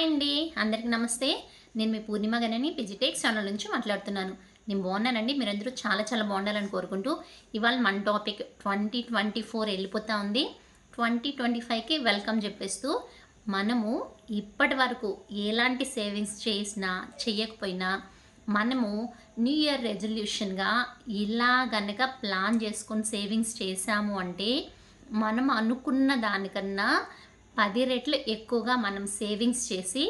Hi అండి. అందరికీ నమస్తే. నేను మీ పూర్ణిమ గనని పిజిటెక్స్ ఛానల్ నుంచి మాట్లాడుతున్నాను. నేను బాగున్నానండి. మీరందరూ చాలా చాలా బాగుండాలని కోరుకుంటూ ఇవాళ మన టాపిక్ ట్వంటీ ట్వంటీ ఫోర్ వెళ్ళిపోతూ ఉంది. ట్వంటీ ట్వంటీ ఫైవ్కి వెల్కమ్ చెప్పేస్తూ మనము ఇప్పటి వరకు ఎలాంటి సేవింగ్స్ చేసినా చేయకపోయినా మనము న్యూ ఇయర్ రెజల్యూషన్గా ఇలా గనక ప్లాన్ చేసుకొని సేవింగ్స్ చేసాము అంటే మనం అనుకున్న దానికన్నా పది రెట్లు ఎక్కువగా మనం సేవింగ్స్ చేసి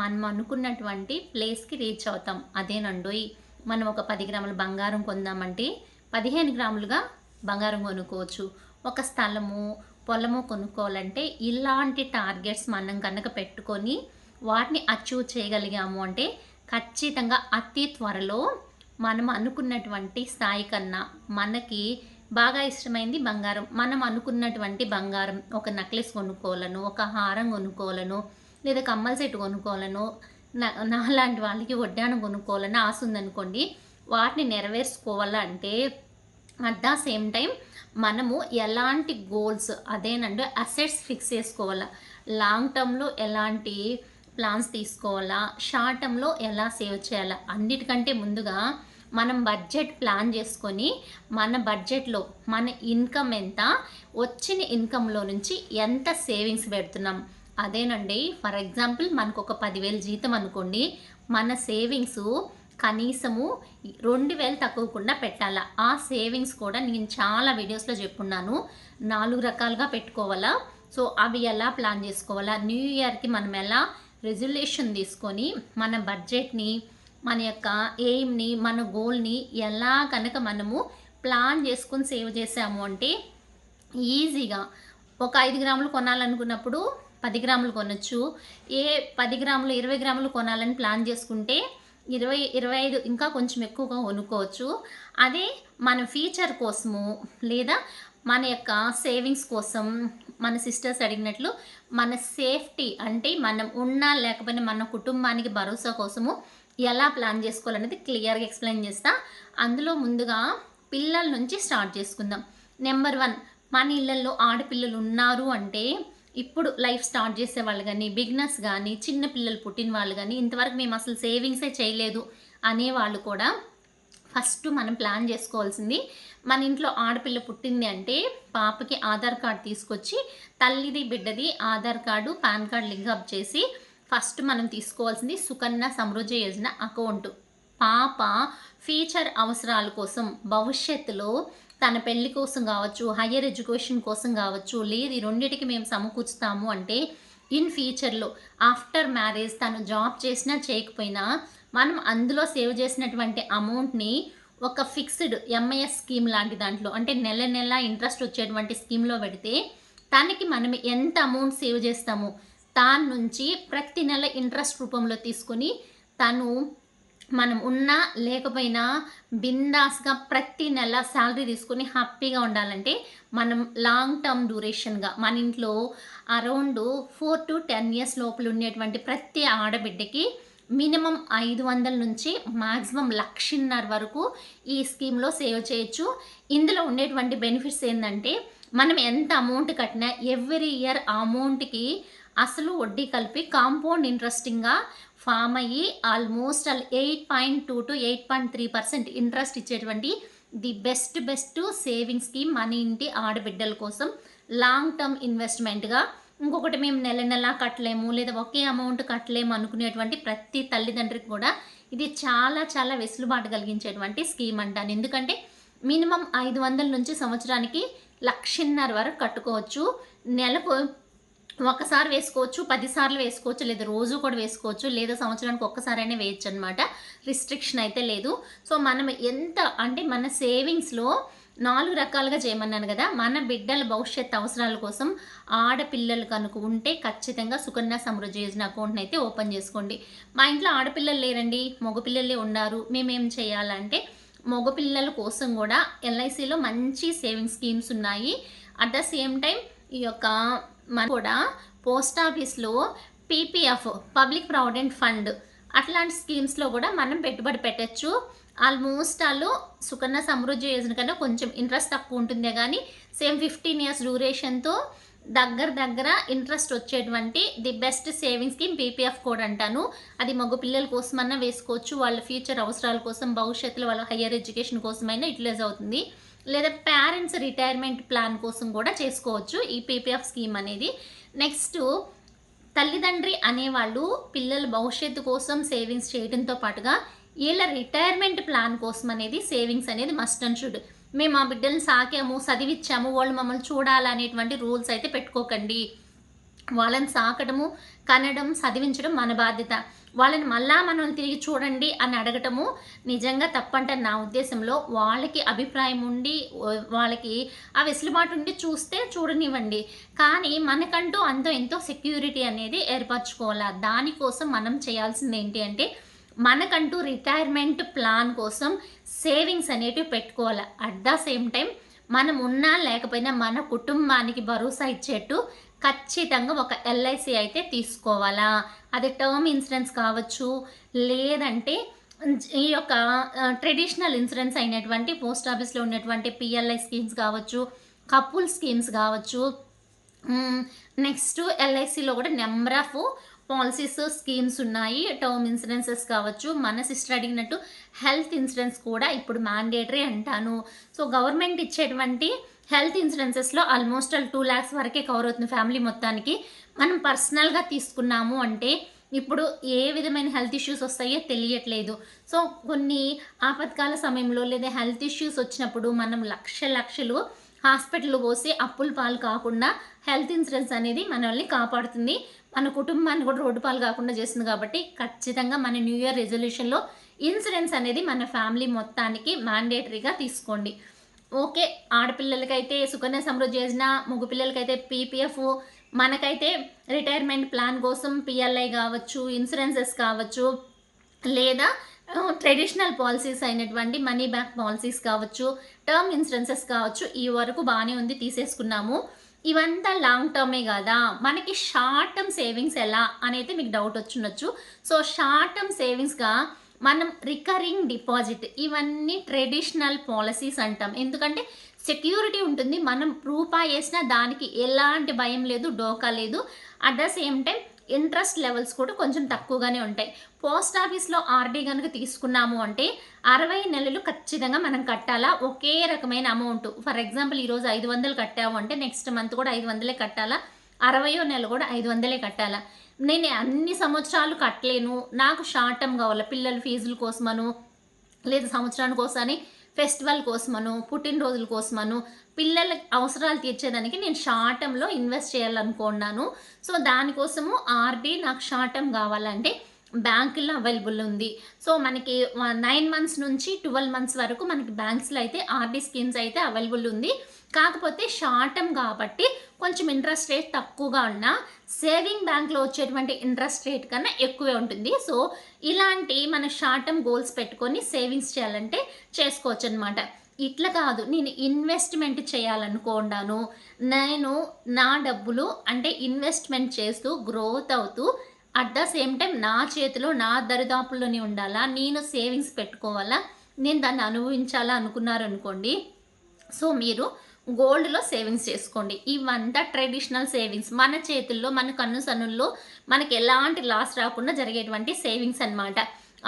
మనం అనుకున్నటువంటి ప్లేస్కి రీచ్ అవుతాం. అదేనండోయ్ మనం ఒక పది గ్రాముల బంగారం కొందామంటే పదిహేను గ్రాములుగా బంగారం కొనుక్కోవచ్చు. ఒక స్థలము పొలము కొనుక్కోవాలంటే ఇలాంటి టార్గెట్స్ మనం కనుక పెట్టుకొని వాటిని అచీవ్ చేయగలిగాము అంటే ఖచ్చితంగా అతి త్వరలో మనం అనుకున్నటువంటి స్థాయి కన్నా మనకి బాగా ఇష్టమైంది బంగారం. మనం అనుకున్నటువంటి బంగారం ఒక నెక్లెస్ కొనుక్కోవాలను ఒక హారం కొనుక్కోవాలను లేదా కమ్మల సెట్ కొనుక్కోవాలను నా- నాలాంటి వాళ్ళకి వడ్డానం కొనుక్కోవాలని ఆశ ఉందనుకోండి వాటిని నెరవేర్చుకోవాలంటే అట్ ద సేమ్ టైం మనము ఎలాంటి గోల్స్ అదేనంటే అసెట్స్ ఫిక్స్ చేసుకోవాలా. లాంగ్ టర్మ్లో ఎలాంటి ప్లాన్స్ తీసుకోవాలా? షార్ట్ టర్మ్లో ఎలా సేవ్ చేయాలా? అన్నిటికంటే ముందుగా మనం బడ్జెట్ ప్లాన్ చేసుకొని మన బడ్జెట్లో మన ఇన్కమ్ ఎంత వచ్చిన ఇన్కంలో నుంచి ఎంత సేవింగ్స్ పెడుతున్నాం. అదేనండి ఫర్ ఎగ్జాంపుల్ మనకు ఒక పదివేలు జీతం అనుకోండి మన సేవింగ్స్ కనీసము రెండు వేలు తక్కువకుండా పెట్టాలా. ఆ సేవింగ్స్ కూడా నేను చాలా వీడియోస్లో చెప్పున్నాను. నాలుగు రకాలుగా పెట్టుకోవాలా. సో అవి ఎలా ప్లాన్ చేసుకోవాలా? న్యూ ఇయర్కి మనం ఎలా రెజల్యూషన్ తీసుకొని మన బడ్జెట్ని మన యొక్క ఎయిమ్ని మన గోల్ని ఎలా కనుక మనము ప్లాన్ చేసుకొని సేవ్ చేసాము అంటే ఈజీగా ఒక ఐదు గ్రాములు కొనాలనుకున్నప్పుడు పది గ్రాములు కొనొచ్చు. ఏ పది గ్రాములు ఇరవై గ్రాములు కొనాలని ప్లాన్ చేసుకుంటే ఇరవై ఇరవై ఐదు ఇంకా కొంచెం ఎక్కువగా కొనుక్కోవచ్చు. అదే మన ఫ్యూచర్ కోసము లేదా మన యొక్క సేవింగ్స్ కోసం మన సిస్టర్స్ అడిగినట్లు మన సేఫ్టీ అంటే మనం ఉన్నా లేకపోయినా మన కుటుంబానికి భరోసా కోసము ఎలా ప్లాన్ చేసుకోవాలనేది క్లియర్గా ఎక్స్ప్లెయిన్ చేస్తా. అందులో ముందుగా పిల్లల నుంచి స్టార్ట్ చేసుకుందాం. నెంబర్ వన్ మన ఇళ్ళల్లో ఆడపిల్లలు ఉన్నారు అంటే ఇప్పుడు లైఫ్ స్టార్ట్ చేసే వాళ్ళు కానీ బిగ్నెస్ కానీ చిన్న పిల్లలు పుట్టిన వాళ్ళు కానీ ఇంతవరకు మేము అసలు సేవింగ్సే చేయలేదు అనే వాళ్ళు కూడా ఫస్ట్ మనం ప్లాన్ చేసుకోవాల్సింది మన ఇంట్లో ఆడపిల్ల పుట్టింది అంటే పాపకి ఆధార్ కార్డ్ తీసుకొచ్చి తల్లిది బిడ్డది Aadhaar card PAN card link up చేసి ఫస్ట్ మనం తీసుకోవాల్సింది సుకన్య సమృద్ధి యోజన అకౌంట్. పాప ఫ్యూచర్ అవసరాల కోసం భవిష్యత్తులో తన పెళ్ళి కోసం కావచ్చు హయ్యర్ ఎడ్యుకేషన్ కోసం కావచ్చు లేదు ఈ రెండింటికి మేము సమకూర్చుతాము అంటే ఇన్ ఫ్యూచర్లో ఆఫ్టర్ మ్యారేజ్ తను జాబ్ చేసినా చేయకపోయినా మనం అందులో సేవ్ చేసినటువంటి అమౌంట్ని ఒక ఫిక్స్డ్ ఎంఐఎస్ స్కీమ్ లాంటి దాంట్లో అంటే నెల నెల ఇంట్రెస్ట్ వచ్చేటువంటి స్కీమ్లో పెడితే తనకి మనం ఎంత అమౌంట్ సేవ్ చేస్తామో? తాను నుంచి ప్రతి నెల ఇంట్రెస్ట్ రూపంలో తీసుకొని తను మనం ఉన్నా లేకపోయినా బిందాస్గా ప్రతి నెల శాలరీ తీసుకొని హ్యాపీగా ఉండాలంటే మనం లాంగ్ టర్మ్ డ్యూరేషన్గా మన ఇంట్లో around four to ten years లోపల ఉండేటువంటి ప్రతి ఆడబిడ్డకి మినిమం ఐదు వందల నుంచి మాక్సిమం లక్షన్నర వరకు ఈ స్కీమ్లో సేవ్ చేయొచ్చు. ఇందులో ఉండేటువంటి బెనిఫిట్స్ ఏంటంటే మనం ఎంత అమౌంట్ కట్టినా ఎవ్రీ ఇయర్ ఆ అమౌంట్కి అసలు వడ్డీ కలిపి కాంపౌండ్ ఇంట్రెస్టింగ్గా ఫామ్ అయ్యి almost all eight point two to eight point three percent interest ఇచ్చేటువంటి the best best saving scheme మన ఇంటి ఆడబిడ్డల కోసం లాంగ్ టర్మ్ ఇన్వెస్ట్మెంట్గా ఇంకొకటి మేము నెల నెల కట్టలేము లేదా ఒకే అమౌంట్ కట్టలేము అనుకునేటువంటి ప్రతి తల్లిదండ్రికి కూడా ఇది చాలా చాలా వెసులుబాటు కలిగించేటువంటి స్కీమ్ అంటాను ఎందుకంటే మినిమం ఐదు వందల నుంచి సంవత్సరానికి లక్షన్నర వరకు కట్టుకోవచ్చు. నెలకు ఒకసారి వేసుకోవచ్చు పదిసార్లు వేసుకోవచ్చు లేదా రోజు కూడా వేసుకోవచ్చు లేదా సంవత్సరానికి ఒక్కసారైనా వేయచ్చు అనమాట రిస్ట్రిక్షన్ అయితే లేదు. సో మనం ఎంత అంటే మన సేవింగ్స్లో నాలుగు రకాలుగా చేయమన్నాను కదా. మన బిడ్డల భవిష్యత్ అవసరాల కోసం ఆడపిల్లలు కనుక ఉంటే ఖచ్చితంగా సుకన్య సమృద్ధి యోజన అకౌంట్ని అయితే ఓపెన్ చేసుకోండి. మా ఇంట్లో ఆడపిల్లలు లేరండి మగపిల్లలే ఉన్నారు మేమేం చేయాలంటే మగపిల్లల కోసం కూడా ఎల్ఐసిలో మంచి సేవింగ్ స్కీమ్స్ ఉన్నాయి. అట్ ద సేమ్ టైం ఈ యొక్క మన కూడా పోస్ట్ ఆఫీస్లో పీపీఎఫ్ పబ్లిక్ ప్రావిడెంట్ ఫండ్ అట్లాంటి స్కీమ్స్లో కూడా మనం పెట్టుబడి పెట్టచ్చు. ఆల్మోస్ట్ వాళ్ళు సుకన్య సమృద్ధి యోజన కన్నా కొంచెం ఇంట్రెస్ట్ తక్కువ ఉంటుందే కానీ సేమ్ ఫిఫ్టీన్ ఇయర్స్ డ్యూరేషన్తో దగ్గర దగ్గర ఇంట్రెస్ట్ వచ్చేటువంటి the best saving scheme PPF code అంటాను. అది మగ పిల్లల కోసమన్నా వేసుకోవచ్చు వాళ్ళ ఫ్యూచర్ అవసరాల కోసం భవిష్యత్తులో వాళ్ళ హయ్యర్ ఎడ్యుకేషన్ కోసమైనా యూటిలైజ్ అవుతుంది. లేదా పేరెంట్స్ రిటైర్మెంట్ ప్లాన్ కోసం కూడా చేసుకోవచ్చు ఈ పీపీఎఫ్ స్కీమ్ అనేది. నెక్స్ట్ తల్లిదండ్రి అనేవాళ్ళు పిల్లల భవిష్యత్తు కోసం సేవింగ్స్ చేయడంతో పాటుగా వీళ్ళ రిటైర్మెంట్ ప్లాన్ కోసం అనేది సేవింగ్స్ అనేది మస్ట్ అండ్ షుడ్ మేము మా బిడ్డల్ని సాకాము చదివిచ్చాము వాళ్ళు మమ్మల్ని చూడాలనేటువంటి రూల్స్ అయితే పెట్టుకోకండి. వాళ్ళని సాకడము కనడం చదివించడం మన బాధ్యత. వాళ్ళని మళ్ళా మనం తిరిగి చూడండి అని అడగటము నిజంగా తప్పంటే నా ఉద్దేశంలో వాళ్ళకి అభిప్రాయం ఉండి వాళ్ళకి ఆ వెసులుబాటు ఉండి చూస్తే చూడనివ్వండి. కానీ మనకంటూ అంతో ఎంతో సెక్యూరిటీ అనేది ఏర్పరచుకోవాలి? దానికోసం మనం చేయాల్సింది ఏంటి అంటే మనకంటూ రిటైర్మెంట్ ప్లాన్ కోసం సేవింగ్స్ అనేటివి పెట్టుకోవాలి? అట్ ద సేమ్ టైం మనం ఉన్నా లేకపోయినా మన కుటుంబానికి భరోసా ఇచ్చేట్టు ఖచ్చితంగా ఒక ఎల్ఐసి అయితే తీసుకోవాలా? అది టర్మ్ ఇన్సూరెన్స్ కావచ్చు లేదంటే ఈ యొక్క ట్రెడిషనల్ ఇన్సూరెన్స్ అయినటువంటి పోస్ట్ ఆఫీస్లో ఉన్నటువంటి పిఎల్ఐ స్కీమ్స్ కావచ్చు కపుల్ స్కీమ్స్ కావచ్చు నెక్స్ట్ ఎల్ఐసిలో కూడా నెంబర్ ఆఫ్ పాలసీస్ స్కీమ్స్ ఉన్నాయి టర్మ్ ఇన్సూరెన్సెస్ కావచ్చు. మన సిస్టర్ అడిగినట్టు హెల్త్ ఇన్సూరెన్స్ కూడా ఇప్పుడు మ్యాండేటరీ అంటాను. సో గవర్నమెంట్ ఇచ్చేటువంటి హెల్త్ ఇన్సూరెన్సెస్లో ఆల్మోస్ట్ ఆల్ టూ ల్యాక్స్ వరకే కవర్ అవుతుంది ఫ్యామిలీ మొత్తానికి. మనం పర్సనల్గా తీసుకున్నాము అంటే ఇప్పుడు ఏ విధమైన హెల్త్ ఇష్యూస్ వస్తాయో తెలియట్లేదు. సో కొన్ని ఆపత్కాల సమయంలో లేదా హెల్త్ ఇష్యూస్ వచ్చినప్పుడు మనం లక్ష లక్షలు హాస్పిటల్ పోసి అప్పుల పాలు కాకుండా హెల్త్ ఇన్సూరెన్స్ అనేది మనల్ని కాపాడుతుంది. మన కుటుంబాన్ని కూడా రోడ్డు పాలు కాకుండా చేస్తుంది కాబట్టి ఖచ్చితంగా మన న్యూ ఇయర్ రెజల్యూషన్లో ఇన్సూరెన్స్ అనేది మన ఫ్యామిలీ మొత్తానికి మ్యాండేటరీగా తీసుకోండి. ఓకే ఆడపిల్లలకైతే సుకన్య సమృద్ధి చేసిన మగ పిల్లలకైతే పీపీఎఫ్ మనకైతే రిటైర్మెంట్ ప్లాన్ కోసం పిఎల్ఐ కావచ్చు ఇన్సూరెన్సెస్ కావచ్చు లేదా ట్రెడిషనల్ పాలసీస్ అయినటువంటి మనీ బ్యాక్ పాలసీస్ కావచ్చు టర్మ్ ఇన్సూరెన్సెస్ కావచ్చు ఈ వరకు బాగానే ఉంది తీసేసుకున్నాము. ఇవంతా లాంగ్ టర్మే కదా? మనకి షార్ట్ టర్మ్ సేవింగ్స్ ఎలా? అనేది మీకు డౌట్ వచ్చుండొచ్చు సో షార్ట్ టర్మ్ సేవింగ్స్గా మనం రికరింగ్ డిపాజిట్ ఇవన్నీ ట్రెడిషనల్ పాలసీస్ అంటాం. ఎందుకంటే సెక్యూరిటీ ఉంటుంది. మనం రూపాయి వేసినా దానికి ఎలాంటి భయం లేదు డోకా లేదు. At the same time interest levels కూడా కొంచెం తక్కువగానే ఉంటాయి. పోస్ట్ ఆఫీస్లో ఆర్డీ కనుక తీసుకున్నాము అంటే అరవై నెలలు ఖచ్చితంగా మనం కట్టాలా? ఒకే రకమైన అమౌంట్ ఫర్ ఎగ్జాంపుల్ ఈరోజు ఐదు వందలు కట్టాము అంటే నెక్స్ట్ మంత్ కూడా ఐదు వందలే కట్టాలా? అరవయో నెల కూడా ఐదు వందలే కట్టాలా? నేను అన్ని సంవత్సరాలు కట్టలేను. నాకు షార్ట్ టర్మ్ కావాలి? పిల్లల ఫీజుల కోసమను లేదా సంవత్సరానికి కోసమని ఫెస్టివల్ కోసమను పుట్టినరోజుల కోసమను పిల్లల అవసరాలు తీర్చేదానికి నేను షార్ట్ టర్మ్లో ఇన్వెస్ట్ చేయాలనుకున్నాను. సో దానికోసము ఆర్డీ నాకు షార్ట్ టర్మ్ కావాలంటే బ్యాంకుల్లో అవైలబుల్ ఉంది. సో మనకి నైన్ మంత్స్ నుంచి ట్వెల్వ్ మంత్స్ వరకు మనకి బ్యాంక్స్లో అయితే ఆర్డీ స్కీమ్స్ అయితే అవైలబుల్ ఉంది. కాకపోతే షార్ట్ టర్మ్ కాబట్టి కొంచెం ఇంట్రెస్ట్ రేట్ తక్కువగా ఉన్న సేవింగ్ బ్యాంక్లో వచ్చేటువంటి ఇంట్రెస్ట్ రేట్ కన్నా ఎక్కువే ఉంటుంది. సో ఇలాంటి మన షార్ట్ టర్మ్ గోల్స్ పెట్టుకొని సేవింగ్స్ చేయాలంటే చేసుకోవచ్చు అనమాట ఇట్లా కాదు నేను ఇన్వెస్ట్మెంట్ చేయాలనుకోండాను నేను నా డబ్బులు అంటే ఇన్వెస్ట్మెంట్ చేస్తూ గ్రోత్ అవుతూ అట్ ద సేమ్ టైం నా చేతిలో నా దరిదాపుల్లోనే ఉండాలా? నేను సేవింగ్స్ పెట్టుకోవాలా? నేను దాన్ని అనుభవించాలా అనుకున్నారనుకోండి. సో మీరు గోల్డ్లో సేవింగ్స్ చేసుకోండి. ఇవంతా ట్రెడిషనల్ సేవింగ్స్ మన చేతుల్లో మన కన్ను సన్నుల్లో మనకి ఎలాంటి లాస్ రాకుండా జరిగేటువంటి సేవింగ్స్ అనమాట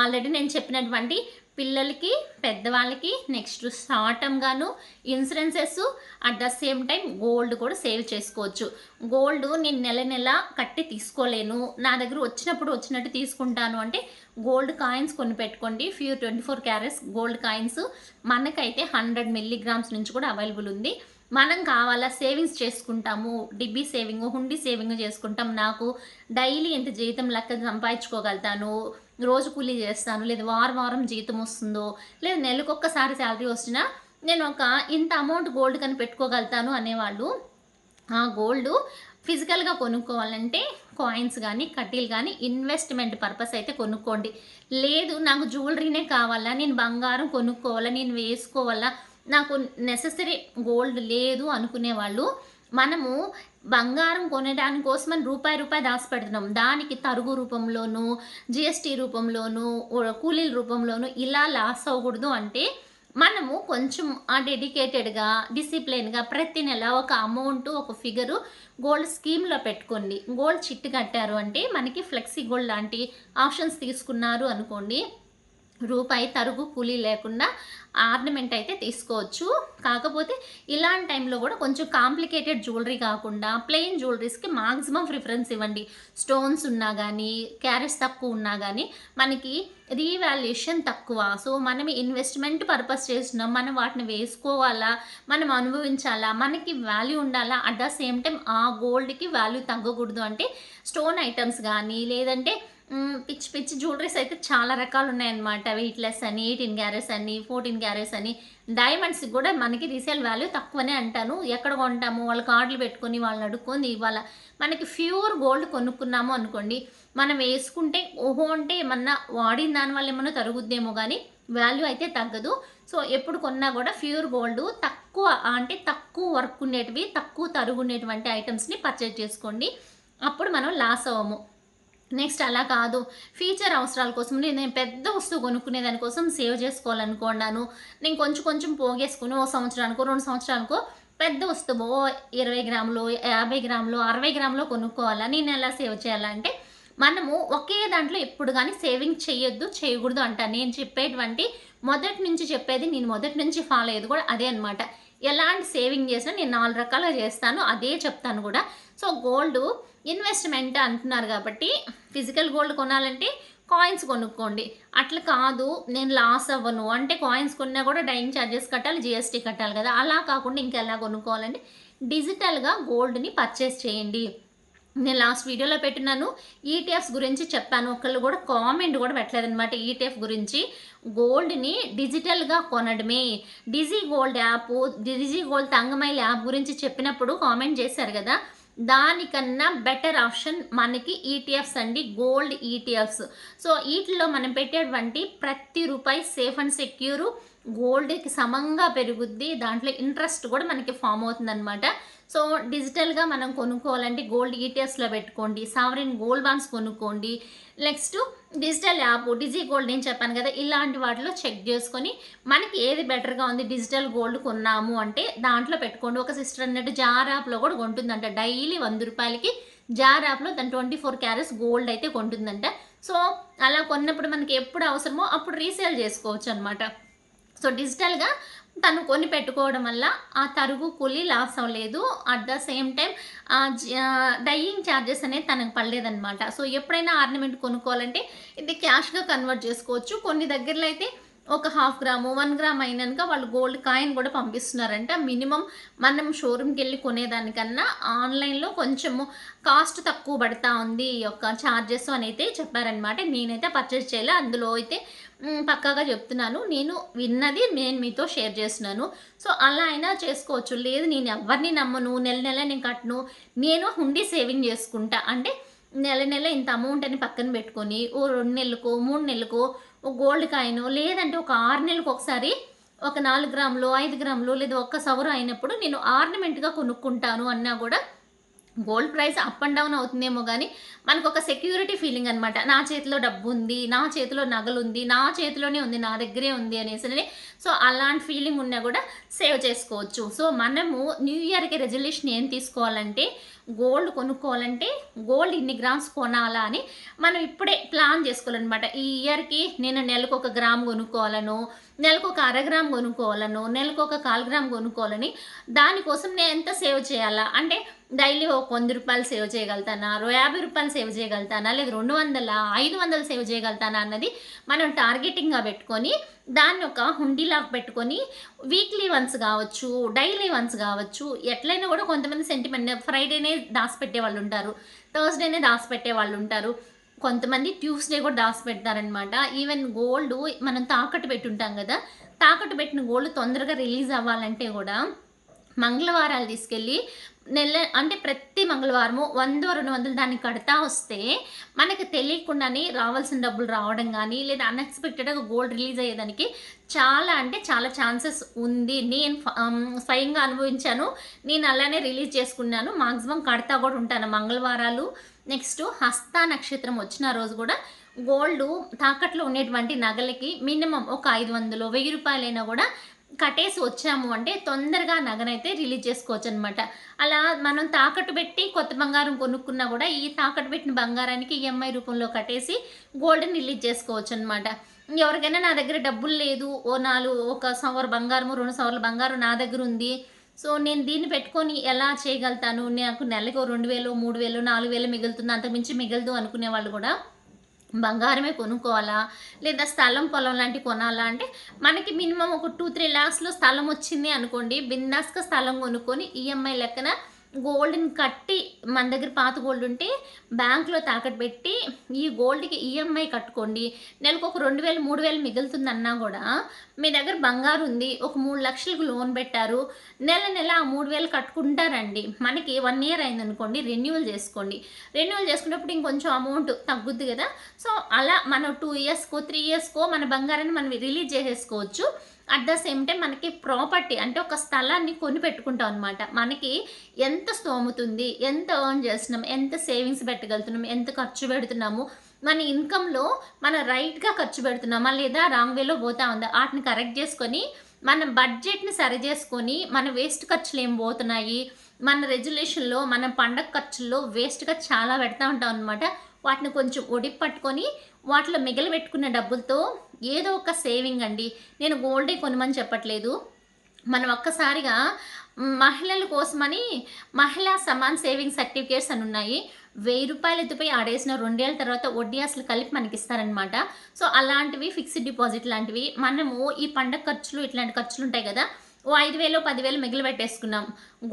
ఆల్రెడీ నేను చెప్పినటువంటి పిల్లలకి పెద్దవాళ్ళకి నెక్స్ట్ షార్ట్ గాను insurances at the same time gold కూడా సేవ్ చేసుకోవచ్చు. గోల్డ్ నేను నెల నెల కట్టి తీసుకోలేను. నా దగ్గర వచ్చినప్పుడు వచ్చినట్టు తీసుకుంటాను అంటే గోల్డ్ కాయిన్స్ కొన్ని పెట్టుకోండి. Few twenty four carats gold coins. మనకైతే హండ్రెడ్ మిల్లీగ్రామ్స్ నుంచి కూడా అవైలబుల్ ఉంది. మనం కావాలా సేవింగ్స్ చేసుకుంటాము. డిబ్బీ సేవింగ్ హుండీ సేవింగ్ చేసుకుంటాం. నాకు డైలీ ఎంత జీతం లెక్క సంపాదించుకోగలుగుతాను? రోజు కూలీ చేస్తాను లేదా వారం వారం జీతం వస్తుందో లేదా నెలకొక్కసారి శాలరీ వచ్చినా నేను ఒక ఇంత అమౌంట్ గోల్డ్ కానీ పెట్టుకోగలుగుతాను అనేవాళ్ళు. ఆ గోల్డ్ ఫిజికల్గా కొనుక్కోవాలంటే కాయిన్స్ కానీ కట్టీలు కానీ ఇన్వెస్ట్మెంట్ పర్పస్ అయితే కొనుక్కోండి. లేదు నాకు జ్యువెలరీనే కావాలా నేను బంగారం కొనుక్కోవాలా నేను వేసుకోవాలా నాకు నెససరీ గోల్డ్ లేదు అనుకునే వాళ్ళు మనము బంగారం కొనడానికి రూపాయి రూపాయి రూపాయి దాచిపెడుతున్నాం. దానికి తరుగు రూపంలోనూ జిఎస్టీ రూపంలోనూ కూలీల రూపంలోనూ ఇలా లాస్ అవ్వకూడదు అంటే మనము కొంచెం ఆ డెడికేటెడ్గా డిసిప్లిన్గా ప్రతి నెల ఒక అమౌంట్ ఒక ఫిగరు గోల్డ్ స్కీమ్లో పెట్టుకోండి. గోల్డ్ చిట్టు కట్టారు అంటే మనకి ఫ్లెక్సీ గోల్డ్ లాంటి ఆప్షన్స్ తీసుకున్నారు అనుకోండి. రూపాయి తరుగు కూలీ లేకుండా ఆర్నమెంట్ అయితే తీసుకోవచ్చు. కాకపోతే ఇలాంటి టైంలో కూడా కొంచెం కాంప్లికేటెడ్ జ్యువెలరీ కాకుండా ప్లెయిన్ జ్యువెలరీస్కి మాక్సిమం ప్రిఫరెన్స్ ఇవ్వండి. స్టోన్స్ ఉన్నా కానీ క్యారెట్స్ తక్కువ ఉన్నా కానీ మనకి రీవాల్యుయేషన్ తక్కువ. సో మనం ఇన్వెస్ట్మెంట్ పర్పస్ చేస్తున్నాం మనం వాటిని వేసుకోవాలా మనం అనుభవించాలా మనకి వాల్యూ ఉండాలా అట్ ద సేమ్ టైం ఆ గోల్డ్కి వాల్యూ తగ్గకూడదు అంటే స్టోన్ ఐటమ్స్ కానీ లేదంటే పిచ్చి పిచ్చి జ్యువెలరీస్ అయితే చాలా రకాలు ఉన్నాయన్నమాట వెయిట్లెస్ అని ఎయిటీన్ గ్యారెస్ అని ఫోర్టీన్ గ్యారెస్ అని. డైమండ్స్ కూడా మనకి రీసేల్ వాల్యూ తక్కువనే అంటాను. ఎక్కడ కొంటాము? వాళ్ళ కార్డులు పెట్టుకొని వాళ్ళని అడుక్కొని ఇవాళ మనకి ప్యూర్ గోల్డ్ కొనుక్కున్నాము అనుకోండి మనం వేసుకుంటే ఓహో అంటే ఏమన్నా వాడిన దానివల్ల ఏమన్నా తరుగుద్దేమో కానీ వాల్యూ అయితే తగ్గదు. సో ఎప్పుడు కొన్నా కూడా ప్యూర్ గోల్డ్ తక్కువ అంటే తక్కువ వర్క్ ఉండేటివి తక్కువ తరుగుండేటువంటి ఐటమ్స్ని పర్చేజ్ చేసుకోండి. అప్పుడు మనం లాస్ అవ్వము. నెక్స్ట్ అలా కాదు. ఫ్యూచర్ అవసరాల కోసం నేను పెద్ద వస్తువు కొనుక్కునే దానికోసం సేవ్ చేసుకోవాలనుకున్నాను. నేను కొంచెం కొంచెం పోగేసుకుని ఓ సంవత్సరానికో రెండు సంవత్సరానికో పెద్ద వస్తువు ఓ ఇరవై గ్రాములు యాభై గ్రాములు అరవై గ్రాములు కొనుక్కోవాలా? నేను ఎలా సేవ్ చేయాలంటే మనము ఒకే దాంట్లో ఎప్పుడు కానీ సేవింగ్ చేయొద్దు చేయకూడదు అంట నేను చెప్పేటువంటి మొదటి నుంచి చెప్పేది నేను మొదటి నుంచి ఫాలో అయ్యేది కూడా అదే అనమాట ఎలాంటి సేవింగ్ చేసినా నేను నాలుగు రకాలుగా చేస్తాను అదే చెప్తాను కూడా. సో గోల్డ్ ఇన్వెస్ట్మెంట్ అంటున్నారు కాబట్టి ఫిజికల్ గోల్డ్ కొనాలంటే కాయిన్స్ కొనుక్కోండి. అట్లా కాదు నేను లాస్ అవ్వను. అంటే కాయిన్స్ కొన్నా కూడా డైయింగ్ ఛార్జెస్ కట్టాలి జిఎస్టీ కట్టాలి కదా. అలా కాకుండా ఇంకెలా కొనుక్కోవాలంటే డిజిటల్గా గోల్డ్ని పర్చేస్ చేయండి. నేను లాస్ట్ వీడియోలో పెట్టినాను ఈటీఎఫ్స్ గురించి చెప్పాను. ఒకళ్ళు కూడా కామెంట్ కూడా పెట్టలేదన్నమాట ఈటీఎఫ్ గురించి. గోల్డ్ని డిజిటల్గా కొనడమే. Digi gold app Digi gold Thangamayil app గురించి చెప్పినప్పుడు కామెంట్ చేశారు కదా? దానికన్నా బెటర్ ఆప్షన్ మనకి ఈటీఎఫ్స్ అండి గోల్డ్ ఈటీఎఫ్స్ సో వీటిలో మనం పెట్టేటువంటి ప్రతి రూపాయి సేఫ్ అండ్ సెక్యూరు గోల్డ్కి సమంగా పెరుగుద్ది. దాంట్లో ఇంట్రెస్ట్ కూడా మనకి ఫామ్ అవుతుందన్నమాట. సో డిజిటల్గా మనం కొనుక్కోవాలంటే గోల్డ్ ఈటీఎస్లో పెట్టుకోండి సావరిన్ గోల్డ్ బాండ్స్ కొనుక్కోండి. Next digital app Digi gold నేను చెప్పాను కదా ఇలాంటి వాటిలో చెక్ చేసుకొని మనకి ఏది బెటర్గా ఉంది డిజిటల్ గోల్డ్ కొన్నాము అంటే దాంట్లో పెట్టుకోండి. ఒక సిస్టర్ అన్నట్టు జార్ యాప్లో కూడా కొంటుందంట. డైలీ వంద రూపాయలకి జార్ యాప్లో దాని ట్వంటీ ఫోర్ క్యారెట్స్ గోల్డ్ అయితే కొంటుందంట. సో అలా కొన్నప్పుడు మనకి ఎప్పుడు అవసరమో అప్పుడు రీసేల్ చేసుకోవచ్చు అనమాట సో డిజిటల్గా తను కొని పెట్టుకోవడం వల్ల ఆ తరుగు కూలి లాస్ అవ్వలేదు. At the same time dyeing charges అనేది తనకు పడలేదన్నమాట. సో ఎప్పుడైనా ఆర్నమెంట్ కొనుక్కోవాలంటే ఇది క్యాష్గా కన్వర్ట్ చేసుకోవచ్చు. కొన్ని దగ్గరలో అయితే ఒక హాఫ్ గ్రాము వన్ గ్రామ్ అయినాక వాళ్ళు గోల్డ్ కాయిన్ కూడా పంపిస్తున్నారంట. మినిమం మనం షోరూమ్కి వెళ్ళి కొనేదానికన్నా ఆన్లైన్లో కొంచెము కాస్ట్ తక్కువ పడతా ఉంది ఈ యొక్క ఛార్జెస్ అని అయితే చెప్పారనమాట నేనైతే పర్చేస్ చేయలే. అందులో అయితే పక్కాగా చెప్తున్నాను. నేను విన్నది నేను మీతో షేర్ చేస్తున్నాను. సో అలా అయినా చేసుకోవచ్చు. లేదు నేను ఎవరిని నమ్మను? నెల నెల నేను కట్టను. నేను హుండీ సేవింగ్ చేసుకుంటా. అంటే నెల నెల ఇంత అమౌంట్ అని పక్కన పెట్టుకొని ఓ రెండు నెలలకు మూడు నెలలకు ఓ గోల్డ్ కాయిన్ లేదంటే ఒక ఆరు నెలలకు ఒకసారి ఒక నాలుగు గ్రాములు ఐదు గ్రాములు లేదా ఒక్క సవరు అయినప్పుడు నేను ఆర్నమెంట్గా కొనుక్కుంటాను అన్నా కూడా gold price up and down అవుతుందేమో కానీ మనకు ఒక సెక్యూరిటీ ఫీలింగ్ అనమాట నా చేతిలో డబ్బు ఉంది నా చేతిలో నగలు ఉంది నా చేతిలోనే ఉంది నా దగ్గరే ఉంది అనేసి సో అలాంటి ఫీలింగ్ ఉన్నా కూడా సేవ్ చేసుకోవచ్చు. సో మనము న్యూ ఇయర్కి రెజల్యూషన్ ఏం తీసుకోవాలంటే గోల్డ్ కొనుక్కోవాలంటే గోల్డ్ ఇన్ని గ్రామ్స్ కొనాలా అని మనం ఇప్పుడే ప్లాన్ చేసుకోవాలన్నమాట. ఈ ఇయర్కి నేను నెలకు ఒక గ్రామ్ కొనుక్కోవాలను నెలకు ఒక అర గ్రామ్ కొనుక్కోవాలను నెలకు ఒక కాల్ గ్రామ్ కొనుక్కోవాలని దానికోసం నేను ఎంత సేవ్ చేయాలా? అంటే డైలీ ఒక వంద రూపాయలు సేవ్ చేయగలుగుతానా? రో యాభై రూపాయలు సేవ్ చేయగలుగుతానా? లేదా రెండు వందల ఐదు వందలు సేవ్ చేయగలుగుతానా అన్నది మనం టార్గెటింగ్గా పెట్టుకొని దాన్ని ఒక హుండీలాగా పెట్టుకొని వీక్లీ వన్స్ కావచ్చు డైలీ వన్స్ కావచ్చు ఎట్లయినా కూడా కొంతమంది సెంటిమెంట్ ఫ్రైడేనే దాచిపెట్టే వాళ్ళు ఉంటారు థర్స్డేనే దాచిపెట్టే వాళ్ళు ఉంటారు కొంతమంది ట్యూస్డే కూడా దాచి పెడతారనమాట ఈవెన్ గోల్డ్ మనం తాకట్టు పెట్టుంటాం కదా తాకట్టు పెట్టిన గోల్డ్ తొందరగా రిలీజ్ అవ్వాలంటే కూడా మంగళవారాలు తీసుకెళ్ళి నెల అంటే ప్రతి మంగళవారము వంద రెండు వందలు దాన్ని కడతా వస్తే మనకు తెలియకుండానే రావాల్సిన డబ్బులు రావడం కానీ లేదా అన్ఎక్స్పెక్టెడ్గా గోల్డ్ రిలీజ్ అయ్యేదానికి చాలా అంటే చాలా ఛాన్సెస్ ఉంది. నేను స్వయంగా అనుభవించాను. నేను అలానే రిలీజ్ చేసుకున్నాను. మాక్సిమం కడతా కూడా ఉంటాను. మంగళవారాలు నెక్స్ట్ హస్త నక్షత్రం వచ్చిన రోజు కూడా గోల్డ్ తాకట్లో ఉండేటువంటి నగలకి మినిమం ఒక ఐదు వందలు వెయ్యి రూపాయలైనా కూడా కట్టేసి వచ్చాము అంటే తొందరగా నగనైతే రిలీజ్ చేసుకోవచ్చు అనమాట అలా మనం తాకట్టు పెట్టి కొత్త బంగారం కొనుక్కున్నా కూడా ఈ తాకట్టు పెట్టిన బంగారానికి ఈఎంఐ రూపంలో కట్టేసి గోల్డ్ని రిలీజ్ చేసుకోవచ్చు అనమాట ఎవరికైనా నా దగ్గర డబ్బులు లేదు ఓ నాలుగు ఒక సవర్ బంగారము రెండు సవర్ల బంగారం నా దగ్గర ఉంది. సో నేను దీన్ని పెట్టుకొని ఎలా చేయగలుగుతాను? నాకు నెలకు రెండు వేలు మూడు వేలు నాలుగు వేలు మిగులుతుంది? అంతకుమించి మిగలదు అనుకునే వాళ్ళు కూడా బంగారమే కొనుక్కోవాలా? లేదా స్థలం పొలం లాంటివి కొనాలా? అంటే మనకి మినిమం ఒక టూ త్రీ ల్యాక్స్లో స్థలం వచ్చింది అనుకోండి బిందాస్గా స్థలం కొనుక్కొని ఈఎంఐ లెక్కన గోల్డ్ని కట్టి మన దగ్గర పాత గోల్డ్ ఉంటే బ్యాంక్లో తాకట్టు పెట్టి ఈ గోల్డ్కి ఈఎంఐ కట్టుకోండి. నెలకు ఒక రెండు వేలు మూడు వేలు మిగులుతుందన్నా కూడా మీ దగ్గర బంగారు ఉంది ఒక మూడు లక్షలకు లోన్ పెట్టారు. నెల నెల ఆ మూడు వేలు కట్టుకుంటారండి. మనకి వన్ ఇయర్ అయింది అనుకోండి రెన్యువల్ చేసుకోండి. రెన్యువల్ చేసుకున్నప్పుడు ఇంకొంచెం అమౌంట్ తగ్గుద్ది కదా. సో అలా మనం టూ ఇయర్స్కో త్రీ ఇయర్స్కో మన బంగారాన్ని మనం రిలీజ్ చేసేసుకోవచ్చు. అట్ ద సేమ్ టైం మనకి ప్రాపర్టీ అంటే ఒక స్థలాన్ని కొని పెట్టుకుంటాం అనమాట మనకి ఎంత స్తోముతుంది ఎంత ఎర్న్ చేస్తున్నాం ఎంత సేవింగ్స్ పెట్టగలుగుతున్నాం ఎంత ఖర్చు పెడుతున్నాము మన ఇన్కంలో మన రైట్గా ఖర్చు పెడుతున్నామా లేదా రాంగ్ వేలో పోతా ఉందా వాటిని కరెక్ట్ చేసుకొని మన బడ్జెట్ని సరి చేసుకొని మన వేస్ట్ ఖర్చులు ఏం పోతున్నాయి మన రెజల్యూషన్లో మన పండగ ఖర్చుల్లో వేస్ట్గా చాలా పెడతా ఉంటాం అనమాట వాటిని కొంచెం ఒడిపి పట్టుకొని వాటిలో మిగిలిపెట్టుకున్న డబ్బులతో ఏదో ఒక సేవింగ్ అండి. నేను గోల్డే కొనమని చెప్పట్లేదు. మనం ఒక్కసారిగా మహిళల కోసమని మహిళా సమాన్ సేవింగ్ సర్టిఫికేట్స్ అని ఉన్నాయి. వెయ్యి రూపాయలు ఎత్తుపై ఆడేసిన రెండేళ్ళ తర్వాత వడ్డీ అసలు కలిపి మనకి ఇస్తారనమాట సో అలాంటివి ఫిక్స్డ్ డిపాజిట్ లాంటివి. మనము ఈ పండగ ఖర్చులు ఇట్లాంటి ఖర్చులు ఉంటాయి కదా ఓ ఐదు వేలు పదివేలు మిగిలి పెట్టేసుకున్నాం.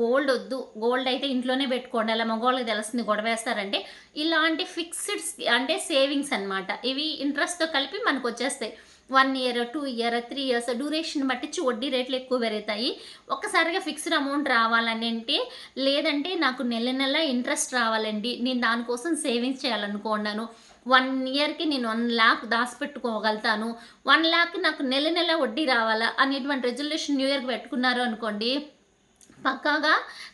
గోల్డ్ వద్దు. గోల్డ్ అయితే ఇంట్లోనే పెట్టుకోండి. అలా మగవాళ్ళకి తెలుస్తుంది గొడవ వేస్తారంటే ఇలాంటి ఫిక్స్డ్ అంటే సేవింగ్స్ అనమాట ఇవి ఇంట్రెస్ట్తో కలిపి మనకు వచ్చేస్తాయి. One year two year three years duration బట్టి వడ్డీ రేట్లు ఎక్కువ పెరుగుతాయి. ఒక్కసారిగా ఫిక్స్డ్ అమౌంట్ రావాలని అంటే లేదంటే నాకు నెల నెల ఇంట్రెస్ట్ రావాలండి. నేను దానికోసం సేవింగ్స్ చేయాలనుకున్నాను. వన్ ఇయర్కి నేను వన్ ల్యాక్ దాచిపెట్టుకోగలుగుతాను. వన్ ల్యాక్ నాకు నెల నెల వడ్డీ రావాలా అనేటువంటి రెజల్యూషన్ న్యూ ఇయర్కి పెట్టుకున్నారు అనుకోండి పక్కాగా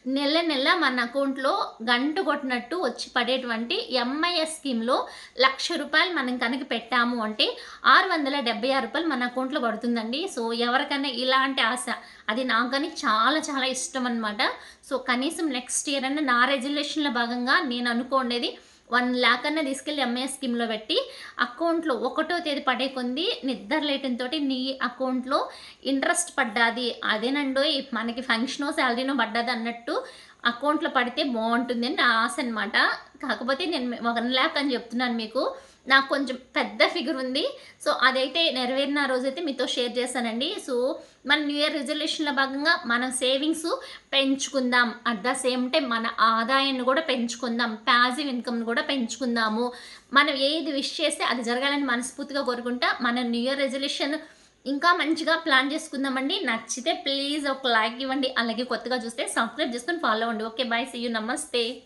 నెల నెల మన అకౌంట్లో గంట కొట్టినట్టు వచ్చి పడేటువంటి ఎంఐఎస్ స్కీమ్లో లక్ష రూపాయలు మనం కనుక పెట్టాము అంటే ఆరు వందల డెబ్బై ఆరు రూపాయలు మన అకౌంట్లో పడుతుందండి. సో ఎవరికైనా ఇలాంటి ఆశ అది నాకు కానీ చాలా చాలా ఇష్టం అనమాట సో కనీసం నెక్స్ట్ ఇయర్ అన్న నా రెజల్యూషన్లో భాగంగా నేను అనుకోండేది వన్ ల్యాక్ అన్న తీసుకెళ్ళి ఎంఏ స్కీమ్లో పెట్టి అకౌంట్లో ఒకటో తేదీ పడే కొంది నిద్ర లేటంతో నీ అకౌంట్లో ఇంట్రెస్ట్ పడ్డాది. అదేనండో మనకి ఫంక్షనో శాలరీనో పడ్డది అన్నట్టు అకౌంట్లో పడితే బాగుంటుంది అని నా ఆశ అనమాట కాకపోతే నేను వన్ ల్యాక్ అని చెప్తున్నాను మీకు. నాకు కొంచెం పెద్ద ఫిగర్ ఉంది. సో అదైతే నెరవేరిన రోజైతే మీతో షేర్ చేశానండి. సో మన న్యూ ఇయర్ రిజల్యూషన్లో భాగంగా మనం సేవింగ్స్ పెంచుకుందాం. అట్ ద సేమ్ టైం మన ఆదాయాన్ని కూడా పెంచుకుందాం. ప్యాజివ్ ఇన్కమ్ని కూడా పెంచుకుందాము. మనం ఏది విష్ చేస్తే అది జరగాలని మనస్ఫూర్తిగా కోరుకుంటా మన న్యూ ఇయర్ రెజల్యూషన్ ఇంకా మంచిగా ప్లాన్ చేసుకుందామండి. నచ్చితే ప్లీజ్ ఒక లైక్ ఇవ్వండి. అలాగే కొత్తగా చూస్తే సబ్స్క్రైబ్ చేసుకొని ఫాలో అవ్వండి. Okay bye. See you. నమస్తే.